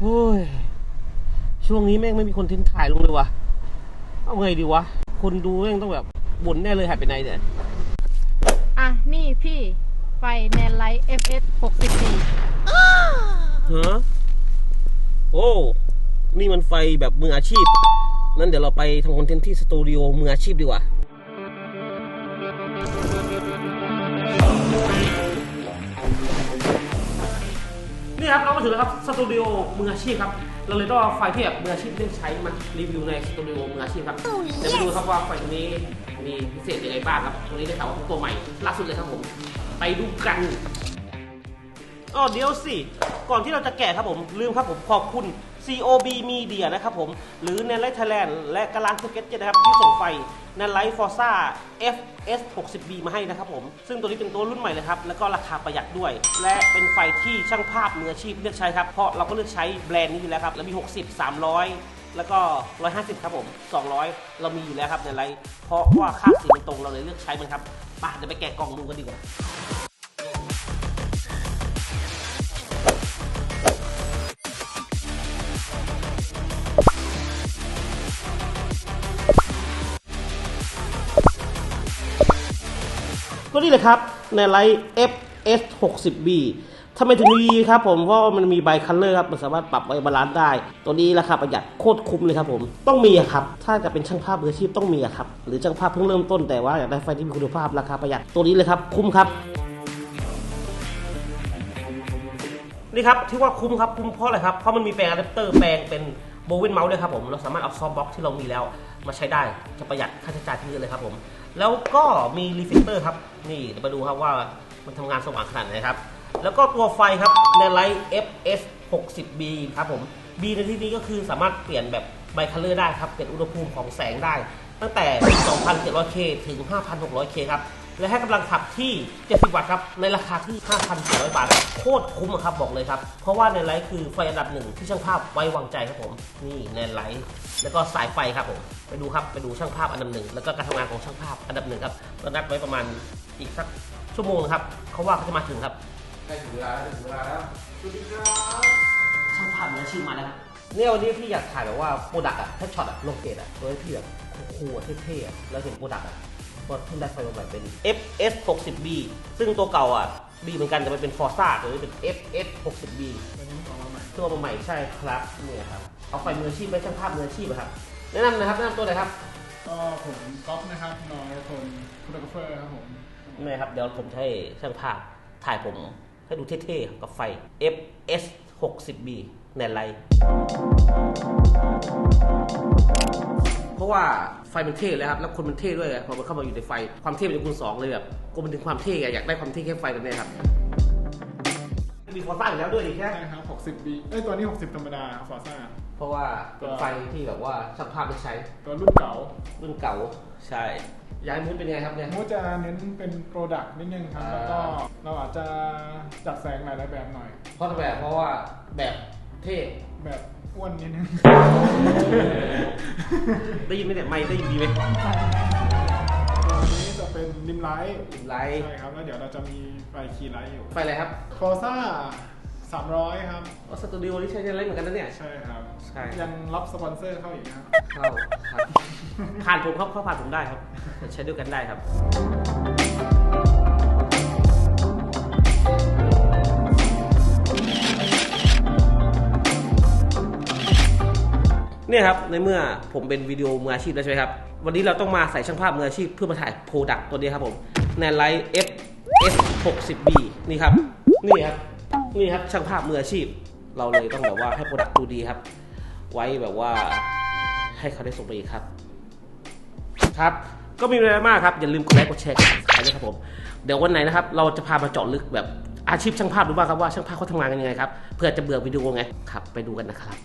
โอ้ย ช่วงนี้แม่งไม่มีคนทิ้งถ่ายลงเลยวะเอาไงดีวะ คนดูแม่งต้องแบบบ่นแน่เลยหายไปไหนเนี่ยอะ นี่พี่ ไฟแนนไลท์ FS 64ฮะโอ้ นี่มันไฟแบบมืออาชีพ นั่นเดี๋ยวเราไปทำคอนเทนต์ที่สตูดิโอมืออาชีพดีกว่า มาถึงแล้วครับสตูดิโอมืออาชีพครับ เราเลยต้องเอาไฟที่แบบมืออาชีพที่ใช้มารีวิวในสตูดิโอมืออาชีพครับเดี๋ยวไปดูครับว่าไฟตัวนี้มีพิเศษยังไงบ้างครับ ตัวนี้ได้ข่าวว่าตัวใหม่ล่าสุดเลยครับผม ไปดูกัน อ๋อเดี๋ยวสิ ก่อนที่เราจะแกะครับผมลืมครับผมขอบคุณ COB Media นะครับผม หรือในไลท์ไทยแลนด์และกาลานสเก็ตเจ็ตนะครับที่ส่งไฟในไลท์ฟอร์ซ่า FS 60B มาให้นะครับผม ซึ่งตัวนี้เป็นตัวรุ่นใหม่เลยครับ แล้วก็ราคาประหยัดด้วย และเป็นไฟที่ช่างภาพมืออาชีพเลือกใช้ครับ เพราะเราก็เลือกใช้แบรนด์นี้อยู่แล้วครับ แล้วมี 60 300 แล้วก็ 150 ครับผม 200 เรามีอยู่แล้วครับในไลท์เพราะว่าค่าสีมันตรงเราเลยเลือกใช้มันครับไปเดี๋ยวไปแกะกล่องดูกันดีกว่า ก็นี่เลยครับ ในไลท์ FS 60B ทำไมถึงดีครับผมเพราะมันมีไบคัลเลอร์ครับมันสามารถปรับไว้บาลานซ์ได้ ตัวนี้ราคาประหยัดโคตรคุ้มเลยครับผมต้องมีครับ ถ้าจะเป็นช่างภาพมืออาชีพต้องมีครับหรือช่างภาพเพิ่งเริ่มต้นแต่ว่าอยากได้ไฟที่มีคุณภาพราคาประหยัดตัวนี้เลยครับคุ้มครับนี่ครับที่ว่าคุ้มครับคุ้มเพราะอะไรครับเพราะมันมีแปลงอะแดปเตอร์แปลงเป็นโบวินเมาส์ด้วยครับผมเราสามารถเอาซอฟต์บ็อกที่เรามีแล้วมาใช้ได้จะประหยัดค่าใช้จ่ายที่เยอะเลยครับผม แล้วก็มีรีเฟกเตอร์ครับ นี่เดี๋ยวมาดูครับว่ามันทำงานสว่างขนาดไหนครับ แล้วก็ตัวไฟครับในไลท์ FS 60B ครับผม B ในที่นี้ก็คือสามารถเปลี่ยนแบบไบคัลเลอร์ได้ครับ เปลี่ยนอุณหภูมิของแสงได้ ตั้งแต่ 2,700K ถึง 5,600K ครับ และให้กำลังขับที่ 70 วัตต์ครับ ในราคาที่ 5,400 บาท โคตรคุ้มอะครับบอกเลยครับ เพราะว่าในไลท์คือไฟอันดับหนึ่งที่ช่างภาพไว้วางใจครับผม นี่ในไลท์แล้วก็สายไฟครับผม ไปดูครับ ไปดูช่างภาพอันดับหนึ่งแล้วก็การทำงานของช่างภาพอันดับหนึ่งครับเรานัดไว้ประมาณอีกสักชั่วโมงนะครับ เขาว่าเขาจะมาถึงครับใกล้ถึงเวลาแล้วถึงเวลาแล้ว สวัสดีครับช่างภาพมืออาชีพมาแล้วครับเนี่ยวันนี้พี่อยากถ่ายแบบว่าโปรดักต์อะแค่ช็อตอะโลเกตอะโดยพี่แบบคูลๆอะเท่ๆอะแล้วเห็นโปรดักต์อะ ว่าเพิ่งได้ไฟมาใหม่เป็น FS 60B ซึ่งตัวเก่าอะ B เหมือนกันแต่มันเป็น Forza ตัวนี้เป็น FS 60B วันนี้ออกมาใหม่ตัวมาใหม่ใช่ครับเนี่ยครับเอาไฟมืออาชีพไปช่างภาพมืออาชีพอะครับแนะนำนะครับแนะนำตัวหน่อยครับก็ผมก๊อฟนะครับนอยคนโฟโตกราฟเฟอร์ครับผมนี่ครับเดี๋ยวผมจะให้ช่างภาพถ่ายผมให้ดูเท่ๆกับไฟ FS 60B แนนไลท์ เพราะว่าไฟมันเท่แล้วครับแล้วคนมันเท่ด้วยไงพอมันเข้ามาอยู่ในไฟความเท่เป็นคูณสองเลยแบบกูมันถึงความเท่ไงอยากได้ความเท่แค่ไฟแบบเนี้ยครับมีฟอร์ซ่าอยู่แล้วด้วยดิแค่ใช่ครับ 60 B เอ้ยตัวนี้ 60 ธรรมดาฟอร์ซ่าเพราะว่าเป็นไฟที่แบบว่าช่างภาพได้ใช้ ตัวรุ่นเก่า รุ่นเก่า ใช่ ย้ายมุ้นเป็นไงครับเนี่ยมูจะเน้นเป็นโปรดักต์นิดนึงครับอ่าแล้วก็เราอาจจะจัดแสงหลายๆแบบหน่อย เพราะแบบเพราะว่าแบบเท่ แบบ อ้วนนิดนึงได้ยินไหมเนี่ยไม่ได้ยินดีไหมตัวนี้จะเป็นริมไลท์ไลท์ใช่ครับ แล้วเดี๋ยวเราจะมีไฟคีย์ไลท์อยู่ไฟอะไรครับฟอร์ซ่า300 ครับอ๋อสตูดิโอนี่ใช้ไลท์เหมือนกันนะเนี่ย ใช่ครับ ใช่ ยังรับสปอนเซอร์เข้าอีกนะครับ เข้าครับผ่านผมครับเข้าผ่านผมได้ครับ ใช้ด้วยกันได้ครับ เนี่ยครับในเมื่อผมเป็นวิดีโอมืออาชีพแล้วใช่ไหมครับ วันนี้เราต้องมาใส่ช่างภาพมืออาชีพเพื่อมาถ่ายโปรดักต์ตัวนี้ครับผมแนนไลท์ F S 6 0 B นี่ครับ นี่ครับ นี่ครับช่างภาพมืออาชีพ เราเลยต้องแบบว่าให้โปรดักต์ดูดีครับ ไว้แบบว่าให้เขาได้ส่งไปอีกครับ ครับ ก็มีอะไรมากครับ อย่าลืมกดไลค์กดแชร์กด subscribe ด้วยครับผม เดี๋ยววันไหนนะครับ เราจะพามาเจาะลึกแบบอาชีพช่างภาพดูบ้างครับว่าช่างภาพเขาทำงานกันยังไงครับเพื่อจะเบื่อวิดีโอไงครับ ไปดูกันนะครับ